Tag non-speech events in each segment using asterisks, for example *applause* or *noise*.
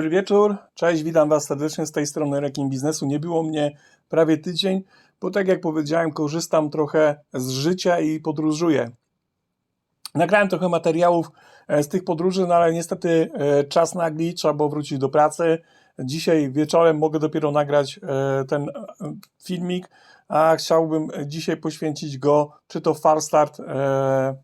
Dobry wieczór, cześć, witam Was serdecznie z tej strony Rekin Biznesu. Nie było mnie prawie tydzień, bo tak jak powiedziałem, korzystam trochę z życia i podróżuję. Nagrałem trochę materiałów e, z tych podróży, no ale niestety e, czas nagli, trzeba było wrócić do pracy. Dzisiaj wieczorem mogę dopiero nagrać e, ten filmik, a chciałbym dzisiaj poświęcić go czy to Far Start e,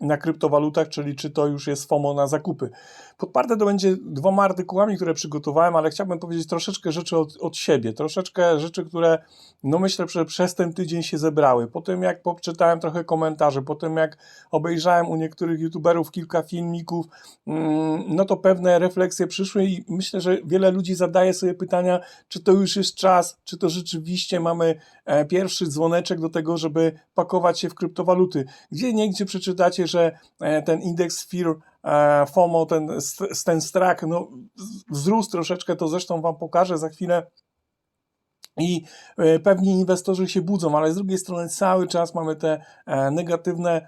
na kryptowalutach, czyli czy to już jest FOMO na zakupy. Podparte to będzie dwoma artykułami, które przygotowałem, ale chciałbym powiedzieć troszeczkę rzeczy od, od siebie, troszeczkę rzeczy, które no myślę, że przez ten tydzień się zebrały. Po tym jak poczytałem trochę komentarzy, po tym jak obejrzałem u niektórych youtuberów kilka filmików, mm, no to pewne refleksje przyszły i myślę, że wiele ludzi zadaje sobie pytania, czy to już jest czas, czy to rzeczywiście mamy e, pierwszy dzwoneczek do tego, żeby pakować się w kryptowaluty. Gdzie niegdzie przeczytacie, że e, ten indeks Fear e, FOMO, ten, ten strach, no, wzrósł troszeczkę, to zresztą Wam pokażę za chwilę. I e, pewni inwestorzy się budzą, ale z drugiej strony cały czas mamy te negatywne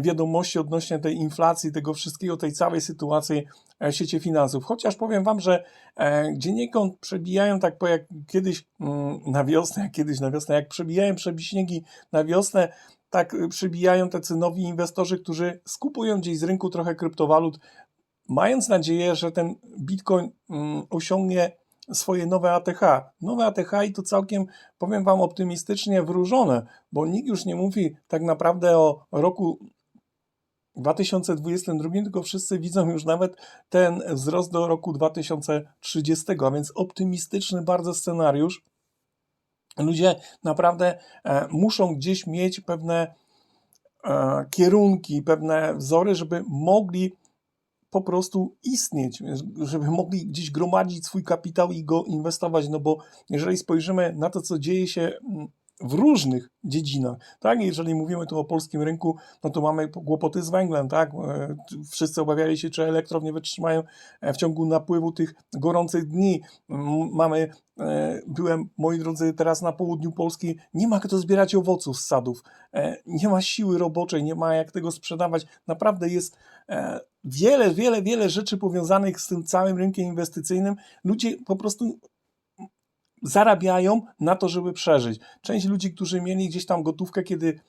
wiadomości odnośnie tej inflacji, tego wszystkiego, tej całej sytuacji w sieci finansów. Chociaż powiem Wam, że gdzieniekąd przebijają tak po jak kiedyś mm, na wiosnę, jak kiedyś na wiosnę, jak przebijają przebiśniegi na wiosnę, tak y, przybijają tacy nowi inwestorzy, którzy skupują gdzieś z rynku trochę kryptowalut, mając nadzieję, że ten Bitcoin mm, osiągnie swoje nowe ATH. Nowe ATH i to całkiem, powiem Wam optymistycznie wróżone, bo nikt już nie mówi tak naprawdę o roku 2022, tylko wszyscy widzą już nawet ten wzrost do roku 2030, a więc optymistyczny bardzo scenariusz. Ludzie naprawdę e, muszą gdzieś mieć pewne e, kierunki, pewne wzory, żeby mogli po prostu istnieć, żeby mogli gdzieś gromadzić swój kapitał i go inwestować, no bo jeżeli spojrzymy na to, co dzieje się w różnych dziedzinach, tak, jeżeli mówimy tu o polskim rynku, no to mamy kłopoty z węglem, tak, E, wszyscy obawiali się, czy elektrownie wytrzymają e, w ciągu napływu tych gorących dni, mamy E, Byłem, moi drodzy, teraz na południu Polski. Nie ma kto zbierać owoców z sadów. Nie ma siły roboczej, nie ma jak tego sprzedawać. Naprawdę jest wiele, wiele, wiele rzeczy powiązanych z tym całym rynkiem inwestycyjnym. Ludzie po prostu zarabiają na to, żeby przeżyć. Część ludzi, którzy mieli gdzieś tam gotówkę, kiedy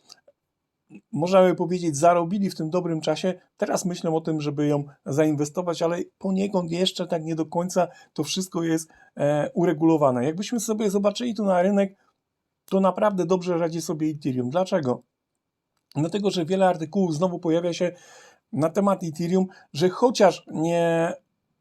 można by powiedzieć, zarobili w tym dobrym czasie, teraz myślą o tym, żeby ją zainwestować, ale poniekąd jeszcze tak nie do końca to wszystko jest e, uregulowane. Jakbyśmy sobie zobaczyli tu na rynek, to naprawdę dobrze radzi sobie Ethereum. Dlaczego? Dlatego, że wiele artykułów znowu pojawia się na temat Ethereum, że chociaż nie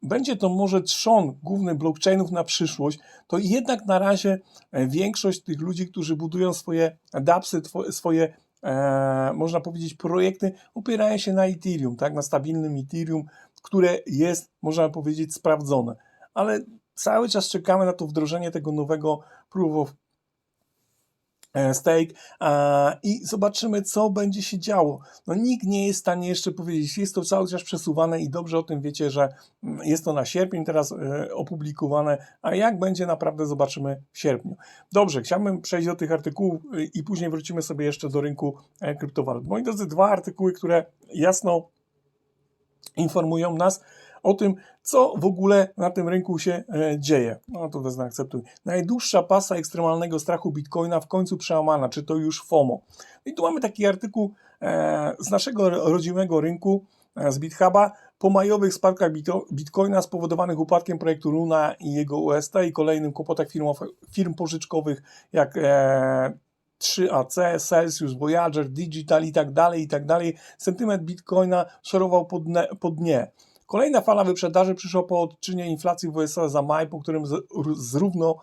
będzie to może trzon główny blockchainów na przyszłość, to jednak na razie e, większość tych ludzi, którzy budują swoje dAppsy, swoje e, można powiedzieć, projekty opierają się na Ethereum, tak, na stabilnym Ethereum, które jest, można powiedzieć, sprawdzone. Ale cały czas czekamy na to wdrożenie tego nowego Proof of Stake e, i zobaczymy, co będzie się działo. No, nikt nie jest w stanie jeszcze powiedzieć, jest to cały czas przesuwane i dobrze o tym wiecie, że mm, jest to na sierpień teraz e, opublikowane, a jak będzie naprawdę zobaczymy w sierpniu. Dobrze, chciałbym przejść do tych artykułów y, i później wrócimy sobie jeszcze do rynku e, kryptowalut. Moi drodzy, dwa artykuły, które jasno informują nas o tym, co w ogóle na tym rynku się e, dzieje. No to wezmę akceptuj. Najdłuższa pasa ekstremalnego strachu Bitcoina w końcu przełamana. Czy to już FOMO? I tu mamy taki artykuł e, z naszego rodzimego rynku, e, z BitHuba, po majowych spadkach Bitcoina spowodowanych upadkiem projektu Luna i jego UST i kolejnym kłopotach firmow- firm pożyczkowych jak e, 3AC, Celsius, Voyager, Digital i tak dalej, i tak dalej, sentyment Bitcoina szorował pod, pod dnie. Kolejna fala wyprzedaży przyszła po odczynie inflacji w USA za maj, po którym zrówno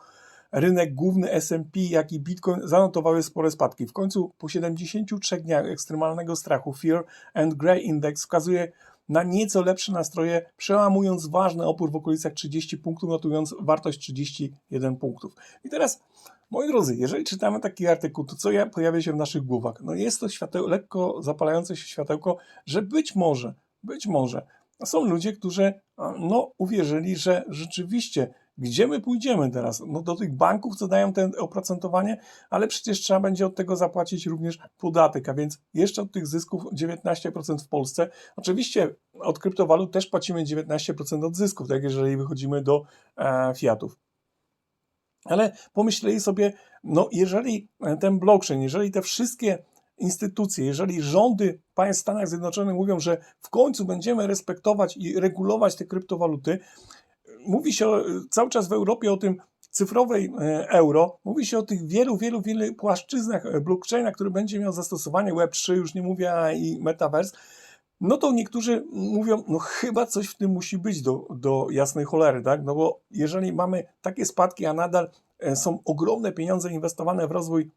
rynek główny S&P, jak i Bitcoin zanotowały spore spadki. W końcu po 73 dniach ekstremalnego strachu Fear and Grey Index wskazuje na nieco lepsze nastroje, przełamując ważny opór w okolicach 30 punktów, notując wartość 31 punktów. I teraz, moi drodzy, jeżeli czytamy taki artykuł, to co ja- pojawia się w naszych głowach? No jest to świateł, lekko zapalające się światełko, że być może, być może są ludzie, którzy no, uwierzyli, że rzeczywiście Gdzie my pójdziemy teraz? No do tych banków, co dają ten oprocentowanie, ale przecież trzeba będzie od tego zapłacić również podatek, a więc jeszcze od tych zysków 19% w Polsce. Oczywiście od kryptowalut też płacimy 19% od zysków, tak jeżeli wychodzimy do e, fiatów. Ale pomyśleli sobie, no jeżeli ten blockchain, jeżeli te wszystkie instytucje, jeżeli rządy państw Stanach Zjednoczonych mówią, że w końcu będziemy respektować i regulować te kryptowaluty, mówi się cały czas w Europie o tym cyfrowej e, euro, mówi się o tych wielu, wielu, wielu płaszczyznach e, blockchaina, który będzie miał zastosowanie Web3, już nie mówię i Metaverse, no to niektórzy mówią, no chyba coś w tym musi być do, do jasnej cholery, tak? No bo jeżeli mamy takie spadki, a nadal e, są ogromne pieniądze inwestowane w rozwój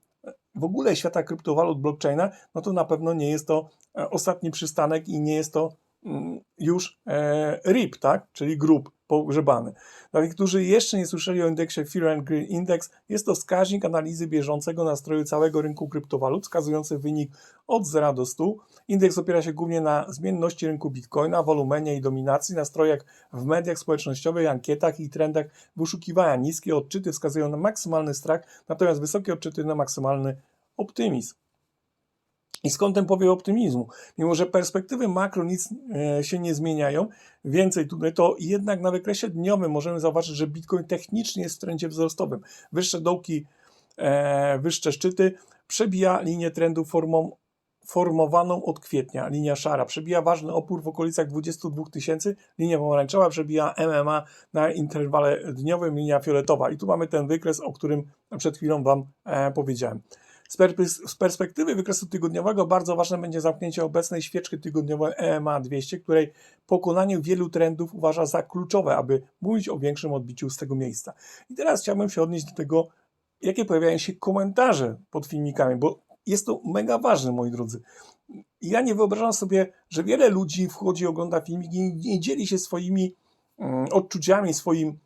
w ogóle świata kryptowalut, blockchaina, no to na pewno nie jest to e, ostatni przystanek i nie jest to mm, już e, RIP, tak? Czyli grób pogrzebany. Dla tych, którzy jeszcze nie słyszeli o indeksie Fear and Greed Index, jest to wskaźnik analizy bieżącego nastroju całego rynku kryptowalut, wskazujący wynik od 0 do 100. Indeks opiera się głównie na zmienności rynku bitcoina, wolumenie i dominacji, nastrojach w mediach społecznościowych, ankietach i trendach wyszukiwania. Niskie odczyty wskazują na maksymalny strach, natomiast wysokie odczyty na maksymalny optymizm. I skąd ten powiew optymizmu? Mimo, że perspektywy makro nic e, się nie zmieniają, więcej tutaj, to jednak na wykresie dniowym możemy zauważyć, że Bitcoin technicznie jest w trendzie wzrostowym. Wyższe dołki, e, wyższe szczyty, przebija linię trendu formą, formowaną od kwietnia, linia szara, przebija ważny opór w okolicach 22 tysięcy, linia pomarańczowa przebija MMA na interwale dniowym, linia fioletowa. I tu mamy ten wykres, o którym przed chwilą Wam e, powiedziałem. Z, perspektywy wykresu tygodniowego bardzo ważne będzie zamknięcie obecnej świeczki tygodniowej EMA 200, której pokonanie wielu trendów uważa za kluczowe, aby mówić o większym odbiciu z tego miejsca. I teraz chciałbym się odnieść do tego, jakie pojawiają się komentarze pod filmikami, bo jest to mega ważne, moi drodzy. Ja nie wyobrażam sobie, że wiele ludzi wchodzi, ogląda filmiki i nie dzieli się swoimi mm, odczuciami, swoim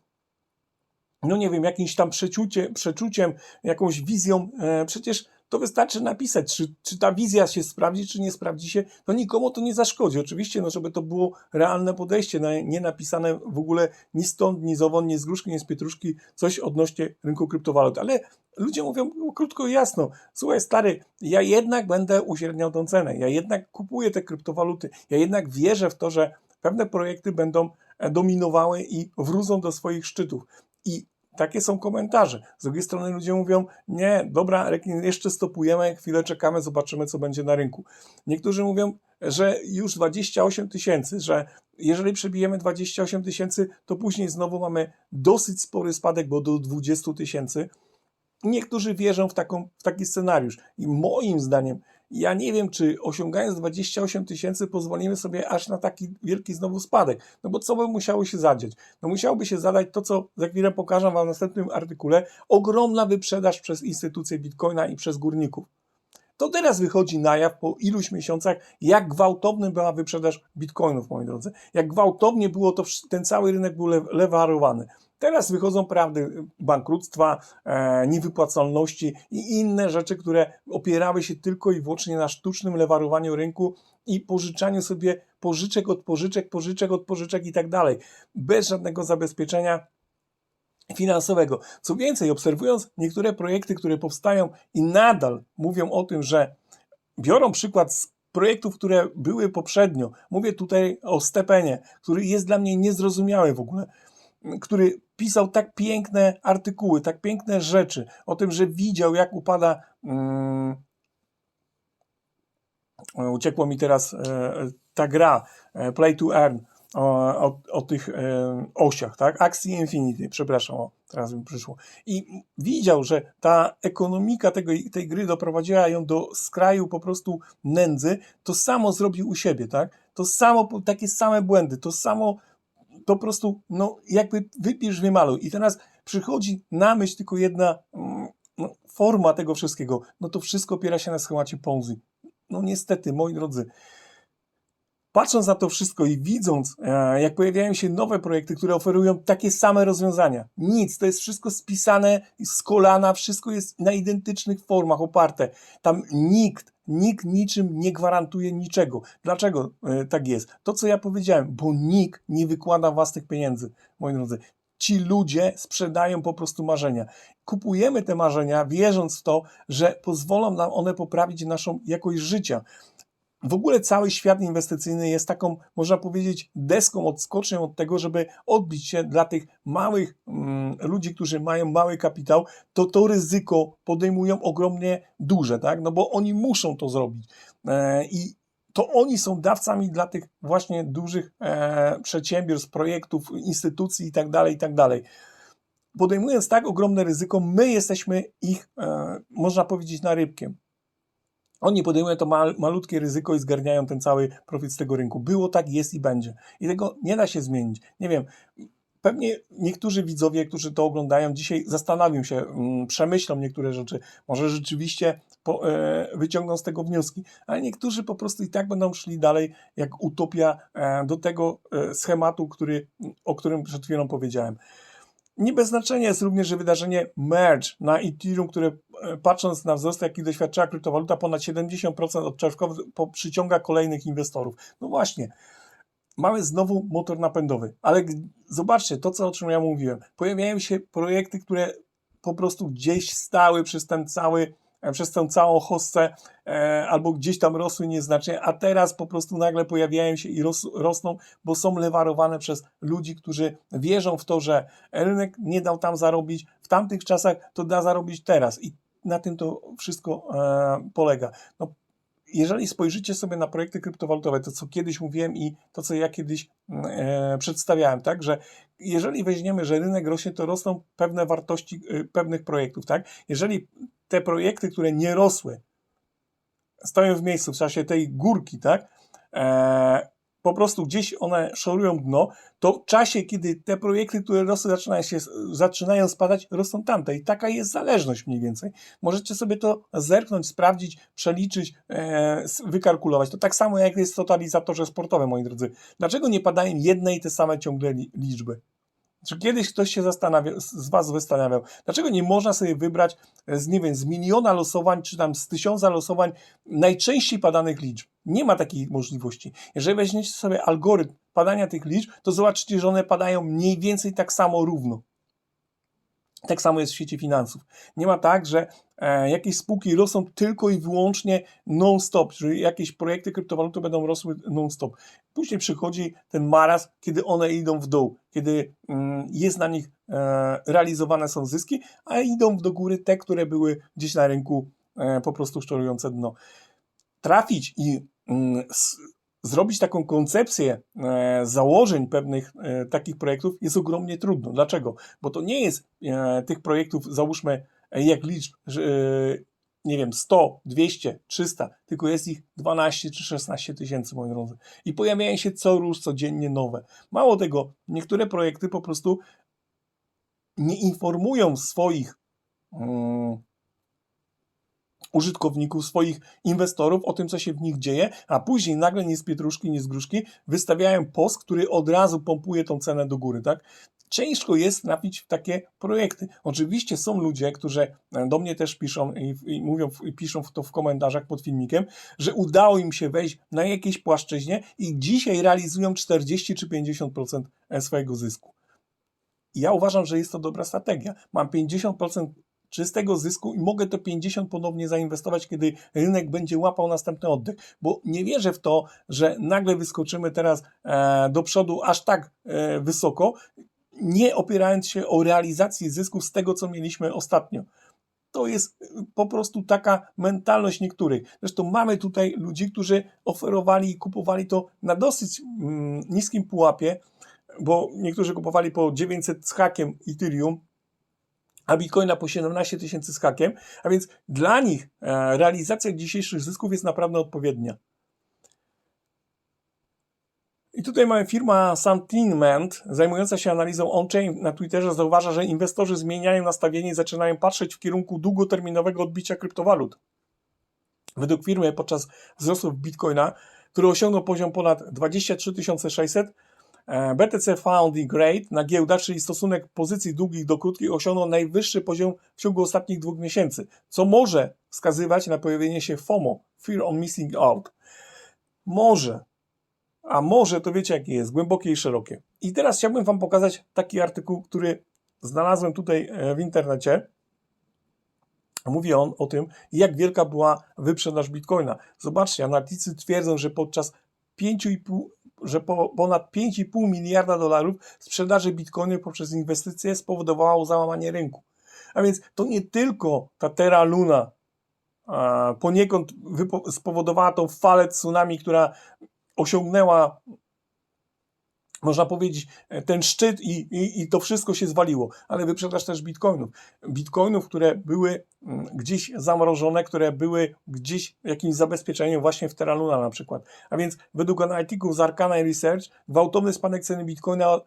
no nie wiem, jakimś tam przeczucie, przeczuciem, jakąś wizją. E, przecież to wystarczy napisać, czy, czy ta wizja się sprawdzi, czy nie sprawdzi się. No nikomu to nie zaszkodzi. Oczywiście, no żeby to było realne podejście, no, nie napisane w ogóle ni stąd, ni zowąd, ni z gruszki, ni z pietruszki, coś odnośnie rynku kryptowalut. Ale ludzie mówią no, krótko i jasno, słuchaj stary, ja jednak będę uśredniał tą cenę, ja jednak kupuję te kryptowaluty, ja jednak wierzę w to, że pewne projekty będą e, dominowały i wrócą do swoich szczytów. I takie są komentarze. Z drugiej strony ludzie mówią, nie, dobra, jeszcze stopujemy, chwilę czekamy, zobaczymy, co będzie na rynku. Niektórzy mówią, że już 28 tysięcy, że jeżeli przebijemy 28 tysięcy, to później znowu mamy dosyć spory spadek, bo do 20 tysięcy. Niektórzy wierzą w, taką, w taki scenariusz. I moim zdaniem, ja nie wiem, czy osiągając 28 tysięcy pozwolimy sobie aż na taki wielki znowu spadek. No bo co by musiało się zadziać? No musiałoby się zadać to, co za chwilę pokażę Wam w następnym artykule. Ogromna wyprzedaż przez instytucje Bitcoina i przez górników. To teraz wychodzi na jaw po iluś miesiącach, jak gwałtowna była wyprzedaż bitcoinów, moi drodzy. Jak gwałtownie było to, ten cały rynek był le- lewarowany. Teraz wychodzą prawdy bankructwa, e, niewypłacalności i inne rzeczy, które opierały się tylko i wyłącznie na sztucznym lewarowaniu rynku i pożyczaniu sobie pożyczek od pożyczek, pożyczek od pożyczek i tak dalej. Bez żadnego zabezpieczenia finansowego. Co więcej, obserwując niektóre projekty, które powstają i nadal mówią o tym, że biorą przykład z projektów, które były poprzednio. Mówię tutaj o Stepenie, który jest dla mnie niezrozumiały w ogóle, który pisał tak piękne artykuły, tak piękne rzeczy o tym, że widział, jak upada. Mm, uciekło mi teraz e, ta gra e, Play to Earn o, o, o tych e, osiach, tak? Axie Infinity, przepraszam, o, teraz mi przyszło. I widział, że ta ekonomika tego, tej gry doprowadziła ją do skraju po prostu nędzy, to samo zrobił u siebie, tak? To samo, takie same błędy, to samo po prostu, no jakby wypisz, wymaluj. I teraz przychodzi na myśl tylko jedna mm, no, forma tego wszystkiego. No to wszystko opiera się na schemacie Ponzi. No niestety, moi drodzy, patrząc na to wszystko i widząc, e, jak pojawiają się nowe projekty, które oferują takie same rozwiązania, nic, to jest wszystko spisane z kolana, wszystko jest na identycznych formach oparte. Tam nikt, nikt niczym nie gwarantuje niczego. Dlaczego e, tak jest? To, co ja powiedziałem, bo nikt nie wykłada własnych pieniędzy, moi drodzy. ci ludzie sprzedają po prostu marzenia. Kupujemy te marzenia, wierząc w to, że pozwolą nam one poprawić naszą jakość życia. W ogóle cały świat inwestycyjny jest taką, można powiedzieć, deską odskocznią od tego, żeby odbić się dla tych małych mm, ludzi, którzy mają mały kapitał, to to ryzyko podejmują ogromnie duże, tak? No bo oni muszą to zrobić. E, I to oni są dawcami dla tych właśnie dużych e, przedsiębiorstw, projektów, instytucji i tak dalej, i tak. Podejmując tak ogromne ryzyko, my jesteśmy ich, e, można powiedzieć, narybkiem. Oni podejmują to mal, malutkie ryzyko i zgarniają ten cały profit z tego rynku. Było tak, jest i będzie. I tego nie da się zmienić. Nie wiem, pewnie niektórzy widzowie, którzy to oglądają, dzisiaj zastanowią się, mm, przemyślą niektóre rzeczy. Może rzeczywiście po, e, wyciągną z tego wnioski, ale niektórzy po prostu i tak będą szli dalej jak utopia e, do tego e, schematu, który, o którym przed chwilą powiedziałem. Nie bez znaczenia jest również, wydarzenie merge na Ethereum, które patrząc na wzrost, jaki doświadczyła kryptowaluta, ponad 70% odczerwkowy, po- przyciąga kolejnych inwestorów. No właśnie, mamy znowu motor napędowy, ale zobaczcie, to co o czym ja mówiłem, pojawiają się projekty, które po prostu gdzieś stały przez ten cały, e, przez tę całą hossę, e, albo gdzieś tam rosły nieznacznie, a teraz po prostu nagle pojawiają się i ros, rosną, bo są lewarowane przez ludzi, którzy wierzą w to, że rynek nie dał tam zarobić. W tamtych czasach, to da zarobić teraz. I na tym to wszystko e, polega. No, jeżeli spojrzycie sobie na projekty kryptowalutowe, to co kiedyś mówiłem i to co ja kiedyś mm, e, przedstawiałem, tak, że jeżeli weźmiemy, że rynek rośnie, to rosną pewne wartości e, pewnych projektów, tak? Jeżeli te projekty, które nie rosły, stoją w miejscu w czasie tej górki, tak? E, po prostu gdzieś one szorują dno, to w czasie, kiedy te projekty, które rosły, zaczynają, się, zaczynają spadać, rosną tamte. I taka jest zależność mniej więcej. Możecie sobie to zerknąć, sprawdzić, przeliczyć, e, wykalkulować. To tak samo jak jest w totalizatorze sportowym, moi drodzy. Dlaczego nie padają jedne i te same ciągle li, liczby? Czy kiedyś ktoś się zastanawiał, z z Was zastanawiał, dlaczego nie można sobie wybrać e, z, nie wiem, z miliona losowań, czy tam z tysiąca losowań najczęściej padanych liczb? Nie ma takiej możliwości. Jeżeli weźmiecie sobie algorytm padania tych liczb, to zobaczycie, że one padają mniej więcej tak samo równo. Tak samo jest w świecie finansów. Nie ma tak, że e, jakieś spółki rosną tylko i wyłącznie non-stop, że jakieś projekty kryptowaluty będą rosły non-stop. Później przychodzi ten maraz, kiedy one idą w dół, kiedy mm, jest na nich e, realizowane są zyski, a idą do góry te, które były gdzieś na rynku e, po prostu szczorujące dno. Trafić i mm, zrobić taką koncepcję e, założeń pewnych e, takich projektów jest ogromnie trudno. Dlaczego? Bo to nie jest e, tych projektów, załóżmy, jak liczb, nie wiem, 100, 200, 300, tylko jest ich 12 czy 16 tysięcy, moi drodzy. I pojawiają się co róż codziennie nowe. Mało tego, niektóre projekty po prostu nie informują swoich mm, użytkowników, swoich inwestorów o tym, co się w nich dzieje, a później nagle nie z pietruszki, nie z gruszki wystawiają post, który od razu pompuje tą cenę do góry, tak? Ciężko jest trafić w takie projekty. Oczywiście są ludzie, którzy do mnie też piszą i, i mówią, i piszą to w komentarzach pod filmikiem, że udało im się wejść na jakiejś płaszczyźnie i dzisiaj realizują 40 czy 50% swojego zysku. Ja uważam, że jest to dobra strategia. Mam 50% czystego zysku i mogę to 50 ponownie zainwestować, kiedy rynek będzie łapał następny oddech, bo nie wierzę w to, że nagle wyskoczymy teraz e, do przodu aż tak e, wysoko, nie opierając się o realizację zysków z tego, co mieliśmy ostatnio. To jest e, po prostu taka mentalność niektórych. Zresztą mamy tutaj ludzi, którzy oferowali i kupowali to na dosyć mm, niskim pułapie, bo niektórzy kupowali po 900 z hakiem Ethereum, a Bitcoina po 17 tysięcy z hakiem, a więc dla nich e, realizacja dzisiejszych zysków jest naprawdę odpowiednia. I tutaj mamy firma Santinment, zajmująca się analizą on-chain na Twitterze, zauważa, że inwestorzy zmieniają nastawienie i zaczynają patrzeć w kierunku długoterminowego odbicia kryptowalut. Według firmy podczas wzrostu Bitcoina, który osiągnął poziom ponad 23 600, e, BTC Founding Rate na giełdach, czyli stosunek pozycji długich do krótkich, osiągnął najwyższy poziom w ciągu ostatnich dwóch miesięcy, co może wskazywać na pojawienie się FOMO, Fear on Missing Out. Może, A może to wiecie jakie jest, głębokie i szerokie. I teraz chciałbym Wam pokazać taki artykuł, który znalazłem tutaj e, w internecie. Mówi on o tym, jak wielka była wyprzedaż bitcoina. Zobaczcie, analitycy twierdzą, że podczas 5,5 że po ponad 5,5 miliarda dolarów sprzedaży bitcoinu poprzez inwestycje spowodowało załamanie rynku. A więc to nie tylko ta Terra Luna poniekąd spowodowała tą falę tsunami, która osiągnęła, można powiedzieć, ten szczyt i, i, i to wszystko się zwaliło, ale wyprzedaż też bitcoinów. Bitcoinów, które były mm, gdzieś zamrożone, które były gdzieś jakimś zabezpieczeniem właśnie w Terra Luna na przykład. A więc według analityków z Arcana Research gwałtowny spadek ceny bitcoina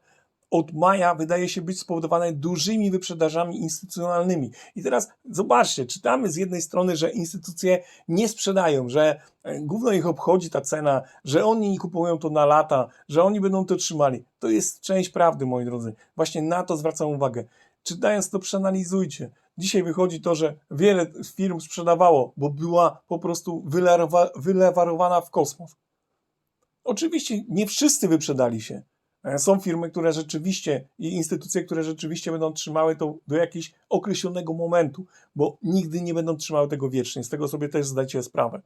od maja wydaje się być spowodowane dużymi wyprzedażami instytucjonalnymi. I teraz zobaczcie, czytamy z jednej strony, że instytucje nie sprzedają, że e, gówno ich obchodzi ta cena, że oni kupują to na lata, że oni będą to trzymali. To jest część prawdy, moi drodzy. Właśnie na to zwracam uwagę. Czytając to, przeanalizujcie. Dzisiaj wychodzi to, że wiele firm sprzedawało, bo była po prostu wylewa- wylewarowana w kosmos. Oczywiście nie wszyscy wyprzedali się. E, Są firmy, które rzeczywiście i instytucje, które rzeczywiście będą trzymały to do jakiegoś określonego momentu, bo nigdy nie będą trzymały tego wiecznie. Z tego sobie też zdajcie sprawę.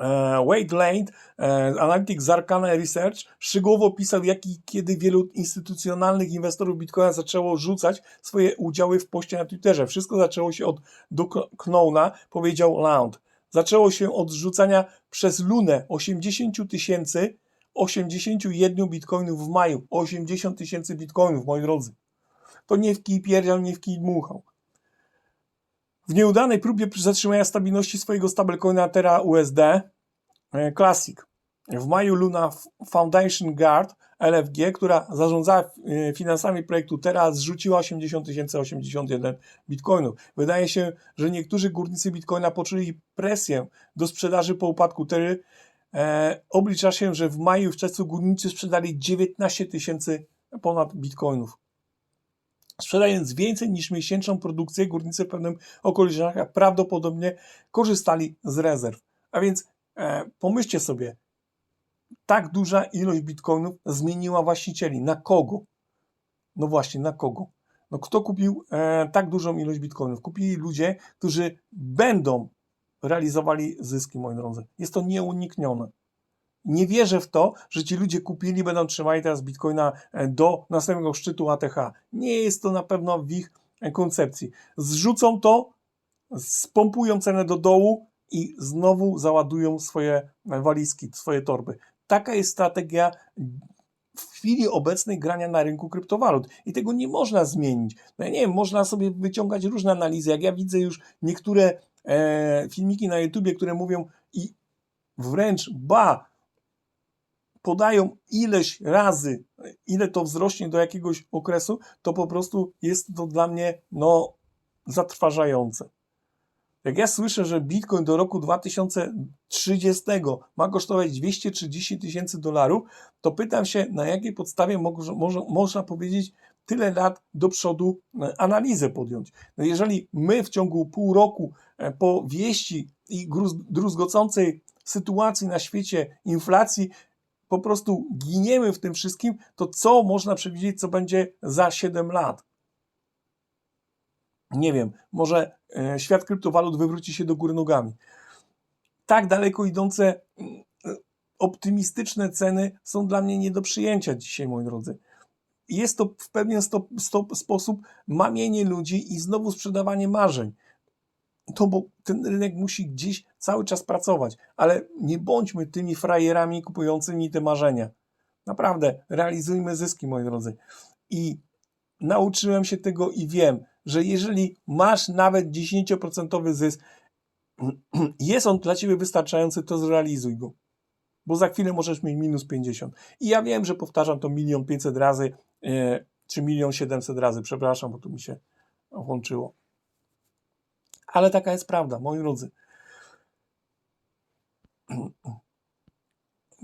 E, Wade Lane, e, analityk z Arcana Research, szczegółowo opisał, jak i kiedy wielu instytucjonalnych inwestorów Bitcoina zaczęło rzucać swoje udziały w poście na Twitterze. Wszystko zaczęło się od Knowna, powiedział Loud. Zaczęło się od rzucania przez Lunę 80 tysięcy 81 bitcoinów w maju. 80 tysięcy bitcoinów, moi drodzy. To nie w kij pierdział, nie w kij dmuchał. W nieudanej próbie zatrzymania stabilności swojego stablecoina Terra USD e, Classic. W maju Luna Foundation Guard LFG, która zarządzała e, finansami projektu Terra, zrzuciła 80 081 bitcoinów. Wydaje się, że niektórzy górnicy bitcoina poczuli presję do sprzedaży po upadku Terry, E, oblicza się, że w maju w czerwcu górnicy sprzedali 19 tysięcy ponad bitcoinów. Sprzedając więcej niż miesięczną produkcję, górnicy w pewnym okolicznościach prawdopodobnie korzystali z rezerw. A więc e, pomyślcie sobie, tak duża ilość bitcoinów zmieniła właścicieli. Na kogo? No właśnie, na kogo? No kto kupił e, tak dużą ilość bitcoinów? Kupili ludzie, którzy będą realizowali zyski, moi drodzy. Jest to nieuniknione. Nie wierzę w to, że ci ludzie kupili, będą trzymali teraz bitcoina e, do następnego szczytu ATH. Nie jest to na pewno w ich e, koncepcji. Zrzucą to, spompują cenę do dołu i znowu załadują swoje e, walizki, swoje torby. Taka jest strategia w chwili obecnej grania na rynku kryptowalut i tego nie można zmienić. No ja nie wiem, można sobie wyciągać różne analizy. Jak ja widzę już niektóre e, filmiki na YouTubie, które mówią i wręcz ba, podają ileś razy, ile to wzrośnie do jakiegoś okresu, to po prostu jest to dla mnie no, zatrważające. Jak ja słyszę, że Bitcoin do roku 2030 ma kosztować 230 tysięcy dolarów, to pytam się, na jakiej podstawie można powiedzieć tyle lat do przodu e, analizę podjąć. No jeżeli my w ciągu pół roku po wieści i druzgocącej sytuacji na świecie, inflacji, po prostu giniemy w tym wszystkim, to co można przewidzieć, co będzie za 7 lat? Nie wiem, może e, świat kryptowalut wywróci się do góry nogami. Tak daleko idące, mm, e, optymistyczne ceny są dla mnie nie do przyjęcia dzisiaj, moi drodzy. Jest to w pewien stop, stop, sposób mamienie ludzi i znowu sprzedawanie marzeń. To bo ten rynek musi gdzieś cały czas pracować, ale nie bądźmy tymi frajerami kupującymi te marzenia. Naprawdę, realizujmy zyski, moi drodzy. I nauczyłem się tego i wiem, że jeżeli masz nawet 10% zysk, *clears throat* jest on dla ciebie wystarczający, to zrealizuj go. Bo za chwilę możesz mieć minus 50. I ja wiem, że powtarzam to milion 500 razy, e, czy milion 700 razy, przepraszam, bo tu mi się włączyło. Ale taka jest prawda, moi drodzy. *clears throat*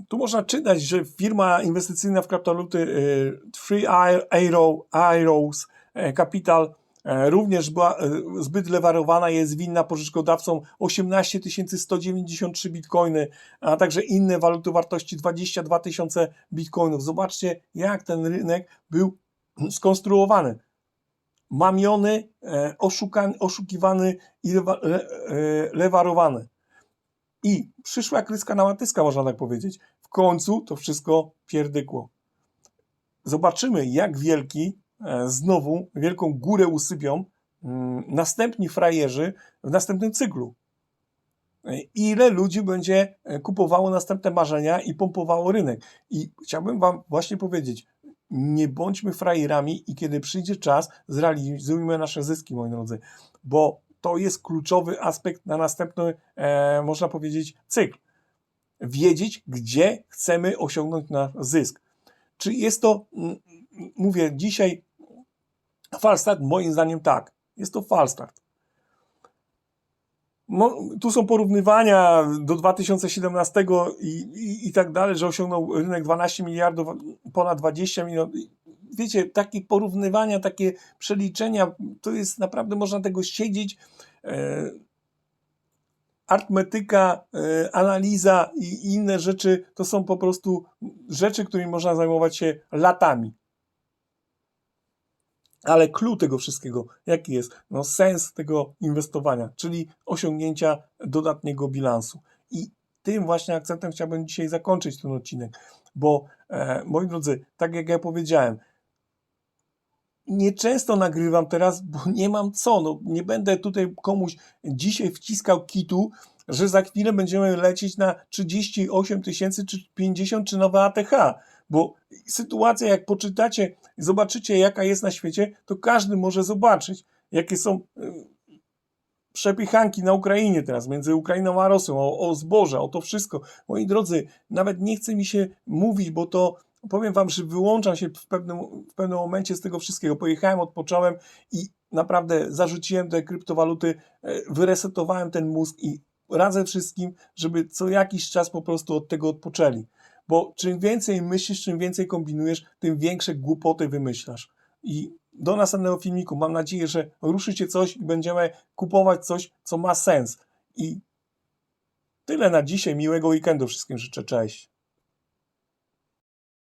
Tu można czytać, że firma inwestycyjna w kryptowaluty y, Three Arrow, Arrows e, Capital e, również była e, zbyt lewarowana, jest winna pożyczkodawcom 18 193 bitcoiny, a także inne waluty wartości 22 tysiące bitcoinów. Zobaczcie, jak ten rynek był *clears throat* skonstruowany. Mamiony, e, oszukany, oszukiwany i e, lewarowany. I przyszła kryska na matyska, można tak powiedzieć. W końcu to wszystko pierdykło. Zobaczymy, jak wielki e, znowu wielką górę usypią mm, następni frajerzy w następnym cyklu. Ile ludzi będzie kupowało następne marzenia i pompowało rynek. I chciałbym Wam właśnie powiedzieć, nie bądźmy frajerami i kiedy przyjdzie czas, zrealizujmy nasze zyski, moi drodzy, bo to jest kluczowy aspekt na następny, e, można powiedzieć, cykl. Wiedzieć, gdzie chcemy osiągnąć nasz zysk. Czy jest to, mm, mówię dzisiaj, falstart? Moim zdaniem tak. Jest to falstart. Tu są porównywania do 2017 i, i, i tak dalej, że osiągnął rynek 12 miliardów, ponad 20 milionów. Wiecie, takie porównywania, takie przeliczenia, to jest naprawdę, można tego siedzieć. E, artmetyka, e, analiza i inne rzeczy to są po prostu rzeczy, którymi można zajmować się latami. Ale clue tego wszystkiego, jaki jest? No sens tego inwestowania, czyli osiągnięcia dodatniego bilansu. I tym właśnie akcentem chciałbym dzisiaj zakończyć ten odcinek, bo e, moi drodzy, tak jak ja powiedziałem, nieczęsto nagrywam teraz, bo nie mam co. No, nie będę tutaj komuś dzisiaj wciskał kitu, że za chwilę będziemy lecieć na 38 tysięcy, czy 50, czy nowe ATH. Bo sytuacja, jak poczytacie, zobaczycie, jaka jest na świecie, to każdy może zobaczyć, jakie są y, przepychanki na Ukrainie teraz, między Ukrainą a Rosją, o, o zboże, o to wszystko. Moi drodzy, nawet nie chce mi się mówić, bo to powiem wam, że wyłączam się w pewnym, w pewnym momencie z tego wszystkiego. Pojechałem, odpocząłem i naprawdę zarzuciłem te kryptowaluty, e, wyresetowałem ten mózg i radzę wszystkim, żeby co jakiś czas po prostu od tego odpoczęli. Bo czym więcej myślisz, czym więcej kombinujesz, tym większe głupoty wymyślasz. I do następnego filmiku. Mam nadzieję, że ruszycie coś i będziemy kupować coś, co ma sens. I tyle na dzisiaj. Miłego weekendu wszystkim życzę. Cześć.